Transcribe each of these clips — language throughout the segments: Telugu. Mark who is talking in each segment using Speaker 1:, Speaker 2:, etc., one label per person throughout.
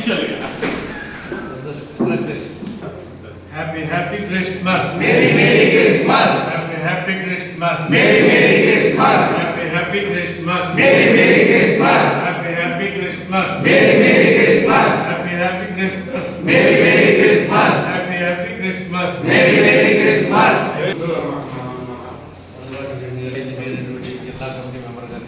Speaker 1: అఫీషియల్గా happy happy Christmas
Speaker 2: Merry Merry Christmas.
Speaker 1: Happy happy Christmas
Speaker 2: Merry Merry Christmas.
Speaker 1: Happy happy Christmas
Speaker 2: Merry Merry Christmas.
Speaker 1: Happy happy Christmas
Speaker 2: Merry Merry Christmas.
Speaker 1: Happy happy Christmas
Speaker 2: Merry Merry Christmas.
Speaker 1: Happy happy Christmas
Speaker 2: Merry Merry Christmas.
Speaker 3: జిల్లా కమిటీ మెంబర్ గారు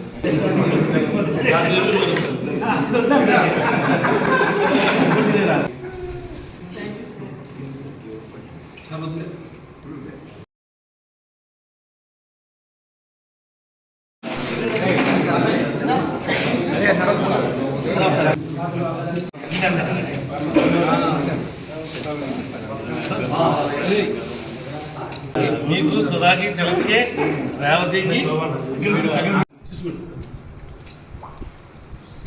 Speaker 3: మీకు సుధాకి చలకే రేవతికి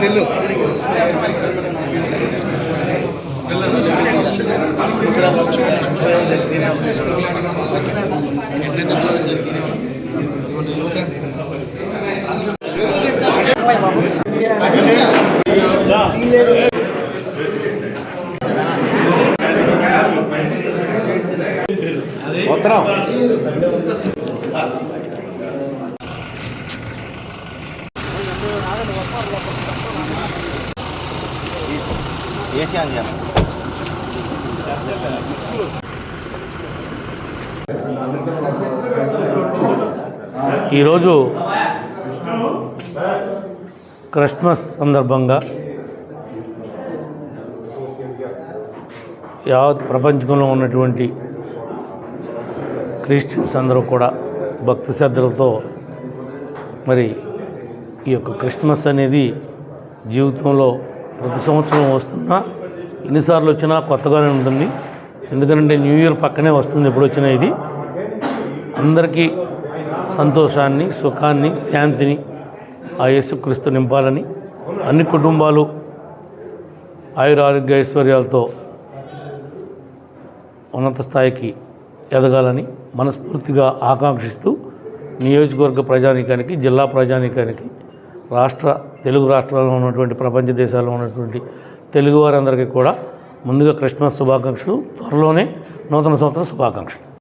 Speaker 4: సెల్లు వస్తున్నాం ఏసీ ఆన్
Speaker 3: ఈరోజు క్రిస్మస్ సందర్భంగా యావత్ ప్రపంచంలో ఉన్నటువంటి క్రిస్టియన్స్ అందరూ కూడా భక్తి శ్రద్ధలతో మరి ఈ యొక్క క్రిస్మస్ అనేది జీవితంలో ప్రతి సంవత్సరం వస్తున్నా ఎన్నిసార్లు వచ్చినా కొత్తగానే ఉంటుంది. ఎందుకంటే న్యూ ఇయర్ పక్కనే వస్తుంది ఎప్పుడు వచ్చినా ఇది. అందరికీ సంతోషాన్ని సుఖాన్ని శాంతిని ఆ యేసుక్రీస్తు నింపాలని అన్ని కుటుంబాలు ఆయురారోగ్య ఐశ్వర్యాలతో ఉన్నత స్థాయికి ఎదగాలని మనస్ఫూర్తిగా ఆకాంక్షిస్తూ నియోజకవర్గ ప్రజానీకానికి జిల్లా ప్రజానీకానికి రాష్ట్ర తెలుగు రాష్ట్రాల్లో ఉన్నటువంటి ప్రపంచ దేశాల్లో ఉన్నటువంటి తెలుగు వారందరికీ కూడా ముందుగా క్రిస్మస్ శుభాకాంక్షలు త్వరలోనే నూతన సంవత్సర శుభాకాంక్షలు.